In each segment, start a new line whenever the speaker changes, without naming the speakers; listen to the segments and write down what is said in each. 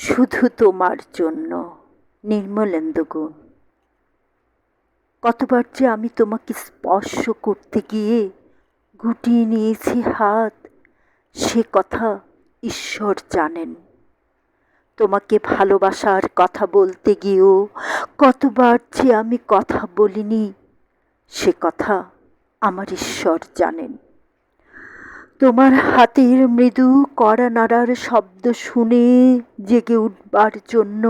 শুধু তোমার জন্য, নির্মলেন্দু গুণ। কতবার যে আমি তোমাকে স্পর্শ করতে গিয়ে গুটিয়ে নিয়েছি হাত, সে কথা ঈশ্বর জানেন। তোমাকে ভালোবাসার কথা বলতে গিয়েও কতবার যে আমি কথা বলিনি, সে কথা আমার ঈশ্বর জানেন। তোমার হাতের মৃদু কড়া নাড়ার শব্দ শুনে জেগে উঠবার জন্য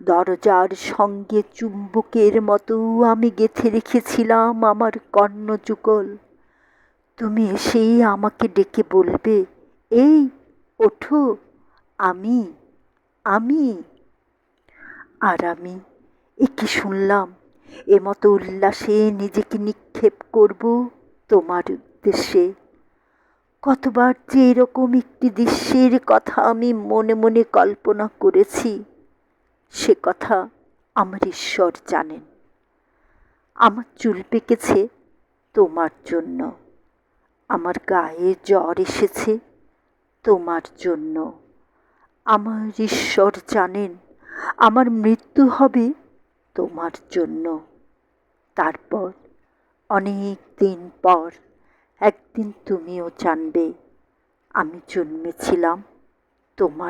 দরজার সঙ্গে চুম্বকের মতো আমি গেঁথে রেখেছিলাম আমার কর্ণযুগল। তুমি এসেই আমাকে ডেকে বলবে, এই, ওঠো, আমি আমি। আর আমি এ কি শুনলাম এ মতো উল্লাসে নিজেকে নিক্ষেপ করব তোমার উদ্দেশ্যে। কতবার যে এরকম একটি দৃশ্যের কথা আমি মনে মনে কল্পনা করেছি, সে কথা আমার ঈশ্বর জানেন। আমার চুল পেকেছে তোমার জন্য। আমার গায়ে জ্বর এসেছে তোমার জন্য। আমার ঈশ্বর জানেন, আমার মৃত্যু হবে তোমার জন্য। তারপর অনেক দিন পর একদিন তুমিও জানবে আমি জন্মেছিলাম তোমার